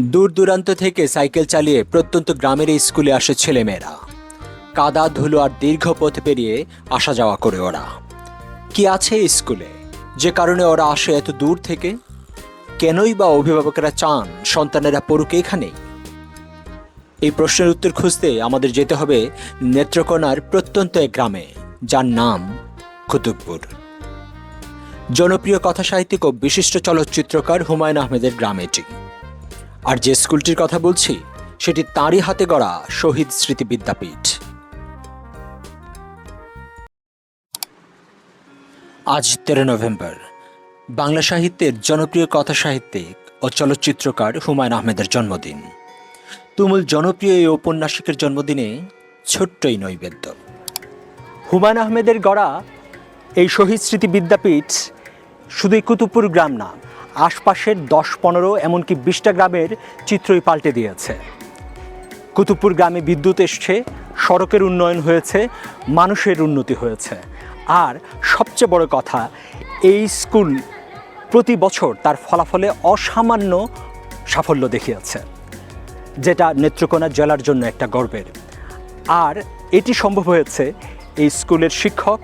দূর দূরান্ত থেকে সাইকেল চালিয়ে প্রত্যন্ত গ্রামের স্কুলে আসে ছেলেমেয়েরা। কাদা, ধুলো আর দীর্ঘ পথ পেরিয়ে আসা যাওয়া করে ওরা। কি আছে স্কুলে? যে কারণে ওরা আসে এত দূর থেকে? কেনই বা অভিভাবকেরা চান সন্তানেরা পড়ুক এখানেই এই প্রশ্নের উত্তর খুঁজতে আমাদের যেতে হবে নেত্রকোনার প্রত্যন্ত এক গ্রামে, যার নাম কুতুবপুর। জনপ্রিয় কথা সাহিত্যিক ও বিশিষ্ট চলচ্চিত্রকার হুমায়ুন আহমেদের গ্রাম এটি। আর যে স্কুলটির কথা বলছি, সেটি তাঁরই হাতে গড়া শহীদ স্মৃতি বিদ্যাপীঠ। আজ তেরো নভেম্বর। বাংলা সাহিত্যের জনপ্রিয় কথা সাহিত্যিক ও চলচ্চিত্রকার হুমায়ুন আহমেদের জন্মদিন। তুমুল জনপ্রিয় এই ঔপন্যাসিকের জন্মদিনে ছোট্টই নৈবেদ্য। হুমায়ুন আহমেদের গড়া এই শহীদ স্মৃতি বিদ্যাপীঠ শুধুই কুতুবপুর গ্রাম না আশপাশের দশ পনেরো, এমনকি বিশটা গ্রামের চিত্রই পাল্টে দিয়েছে। কুতুবপুর গ্রামে বিদ্যুৎ এসছে, সড়কের উন্নয়ন হয়েছে, মানুষের উন্নতি হয়েছে। আর সবচেয়ে বড় কথা, এই স্কুল প্রতি বছর তার ফলাফলে অসামান্য সাফল্য দেখিয়েছে, যেটা নেত্রকোনা জেলার জন্য একটা গর্বের। আর এটি সম্ভব হয়েছে এই স্কুলের শিক্ষক,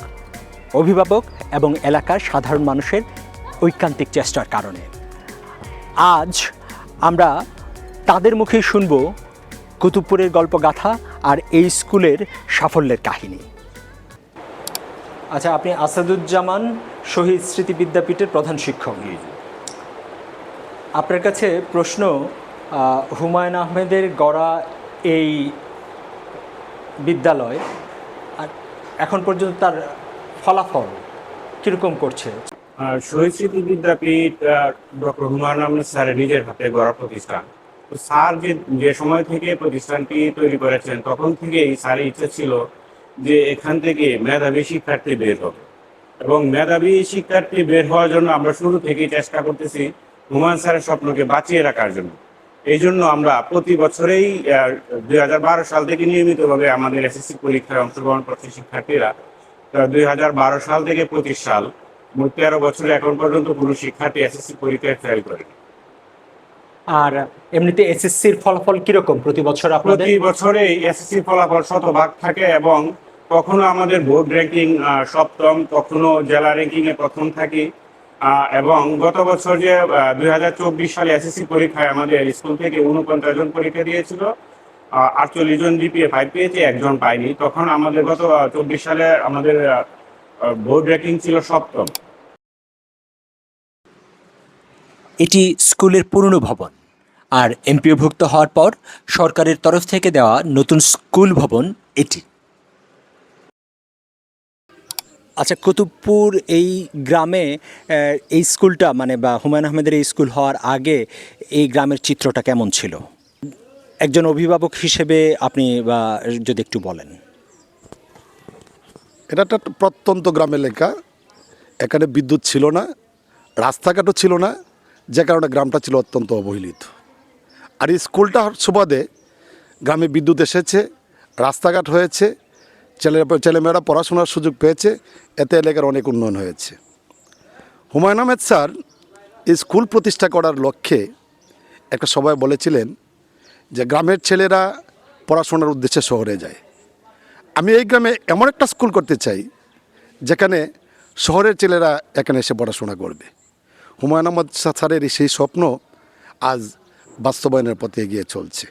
অভিভাবক এবং এলাকার সাধারণ মানুষের ঐকান্তিক চেষ্টার কারণে। আজ আমরা তাদের মুখেই শুনব কুতুবপুরের গল্পগাথা আর এই স্কুলের সাফল্যের কাহিনী। আচ্ছা আপনি আসাদুজ্জামান শহীদ স্মৃতি বিদ্যাপীঠের প্রধান শিক্ষক আপনার কাছে প্রশ্ন হুমায়ুন আহমেদের গড়া এই বিদ্যালয় আর এখন পর্যন্ত তার ফলাফল কীরকম করছে? শহীদ স্মৃতি বিদ্যাপীঠ ডক্টর হুমায়ুন আহমেদ স্যারের নিজের হাতে গড়া প্রতিষ্ঠান। তো স্যার যে যে সময় থেকে প্রতিষ্ঠানটি তৈরি করেছেন, তখন থেকেই স্যারের ইচ্ছা ছিল যে এখান থেকে মেধাবী শিক্ষার্থী বের হবে। এবং মেধাবী শিক্ষার্থী বের হওয়ার জন্য আমরা শুরু থেকেই চেষ্টা করতেছি হুমায়ুন স্যারের স্বপ্নকে বাঁচিয়ে রাখার জন্য। এই জন্য আমরা প্রতি বছরেই দুই হাজার বারো সাল থেকে নিয়মিতভাবে আমাদের এসএসসি পরীক্ষায় অংশগ্রহণ করছে শিক্ষার্থীরা। দুই হাজার বারো সাল থেকে পঁচিশ সাল মোট তেরো বছরে এখন পর্যন্ত কোনো শিক্ষার্থী এসএসসি পরীক্ষায় ফেল করেনি। আর এমনিতে এসএসসির ফলাফল কীরকম প্রতি বছর আপনাদের? প্রতি বছরে এসএসসি ফলাফল শতভাগ থাকে এবং কখনো আমাদের বোর্ড র্যাঙ্কিং সপ্তম কখনো জেলা র্যাঙ্কিং এ প্রথম থাকি। এবং গত বছর যে দুই হাজার চব্বিশ সালে এসএসসি পরীক্ষায় আমাদের স্কুল থেকে উনপঞ্চাশ জন পরীক্ষা দিয়েছিল। আটচল্লিশ জন জিপিএ ফাইভ পেয়েছে একজন পাইনি তখন আমাদের গত চব্বিশ সালে আমাদের বোর্ড র্যাঙ্কিং ছিল সপ্তম। এটি স্কুলের পুরনো ভবন আর এমপিওভুক্ত হওয়ার পর সরকারের তরফ থেকে দেওয়া নতুন স্কুল ভবন এটি। আচ্ছা কুতুবপুর এই গ্রামে এই স্কুলটা মানে বা হুমায়ুন আহমেদের এই স্কুল হওয়ার আগে এই গ্রামের চিত্রটা কেমন ছিল? একজন অভিভাবক হিসেবে আপনি বা যদি একটু বলেন। এটা একটা প্রত্যন্ত গ্রামের এলাকা এখানে বিদ্যুৎ ছিল না, রাস্তাঘাটও ছিল না যে কারণে গ্রামটা ছিল অত্যন্ত অবহেলিত। আর এই স্কুলটা হওয়ার সুবাদে গ্রামে বিদ্যুৎ এসেছে, রাস্তাঘাট হয়েছে, ছেলে ছেলেমেয়েরা পড়াশোনার সুযোগ পেয়েছে, এতে এলাকার অনেক উন্নয়ন হয়েছে। হুমায়ুন আহমেদ স্যার এই স্কুল প্রতিষ্ঠা করার লক্ষ্যে একটা সবাই বলেছিলেন যে গ্রামের ছেলেরা পড়াশোনার উদ্দেশ্যে শহরে যায়। আমি এই গ্রামে এমন একটা স্কুল করতে চাই যেখানে শহরের ছেলেরা এখানে এসে পড়াশোনা করবে। হুমায়ুন আহমদ স্যারের সেই স্বপ্ন আজ বাস্তবায়নের পথে এগিয়ে চলছে।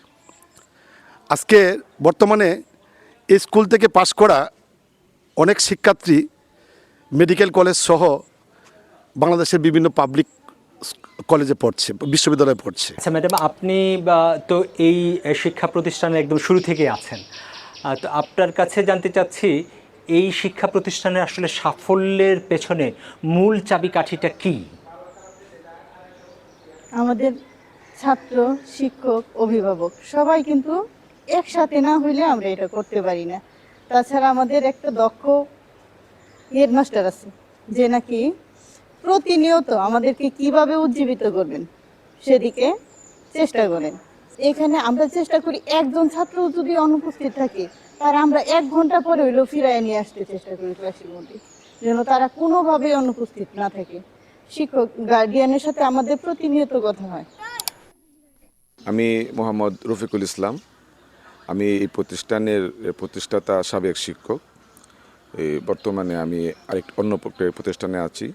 আজকে বর্তমানে এই স্কুল থেকে পাশ করা অনেক শিক্ষার্থী মেডিকেল কলেজ সহ বাংলাদেশের বিভিন্ন পাবলিক কলেজে পড়ছে, বিশ্ববিদ্যালয়ে পড়ছে। আচ্ছা ম্যাডাম, আপনি তো এই শিক্ষা প্রতিষ্ঠানে একদম শুরু থেকে আছেন। তো আপনার কাছে জানতে চাচ্ছি, এই শিক্ষা প্রতিষ্ঠানের আসলে সাফল্যের পেছনে মূল চাবিকাঠিটা কি? আমাদের ছাত্র, শিক্ষক, অভিভাবক, সবাই কিন্তু একসাথে না হইলে আমরা এটা করতে পারি না। তাছাড়া আমাদের একটা দক্ষ হেডমাস্টার আছে, যে নাকি প্রতিনিয়ত আমাদেরকে কীভাবে উজ্জীবিত করবেন সেদিকে চেষ্টা করেন। এখানে আমরা চেষ্টা করি, একজন ছাত্র যদি অনুপস্থিত থাকে, তার আমরা এক ঘণ্টা পরে হইলেও ফিরায় নিয়ে আসতে চেষ্টা করি ক্লাসের মধ্যে, যেন তারা কোনোভাবেই অনুপস্থিত না থাকে। শিক্ষক গার্ডিয়ানের সাথে আমাদের প্রতিনিয়ত কথা হয়। আমি মোহাম্মদ রফিকুল ইসলাম। আমি এই প্রতিষ্ঠানের প্রতিষ্ঠাতা সাবেক শিক্ষক। বর্তমানে আমি আরেক অন্য প্রতিষ্ঠানে আছি।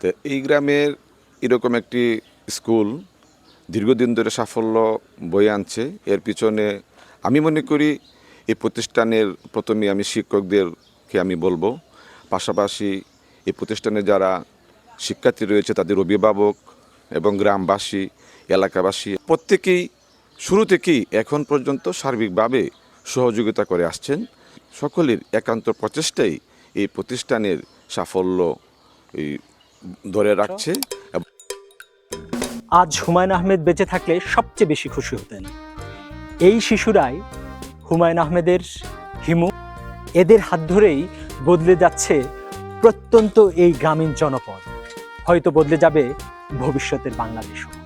তো, এই গ্রামের এরকম একটি স্কুল দীর্ঘদিন ধরে সাফল্য বয়ে আনছে। এর পিছনে আমি মনে করি এই প্রতিষ্ঠানের প্রথমে আমি শিক্ষকদেরকে আমি বলব। পাশাপাশি এই প্রতিষ্ঠানে যারা শিক্ষার্থী রয়েছে তাদের অভিভাবক এবং গ্রামবাসী, এলাকাবাসী। প্রত্যেকেই শুরু থেকেই এখন পর্যন্ত সার্বিকভাবে সহযোগিতা করে আসছেন। সকলের একান্ত প্রচেষ্টাই এই প্রতিষ্ঠানের সাফল্য এই ধরে রাখছে। আজ হুমায়ুন আহমেদ বেঁচে থাকলে সবচেয়ে বেশি খুশি হতেন। এই শিশুরাই হুমায়ুন আহমেদের হিমু। এদের হাত ধরেই বদলে যাচ্ছে প্রত্যন্ত এই গ্রামীণ জনপদ। হয়তো বদলে যাবে ভবিষ্যতের বাংলাদেশও।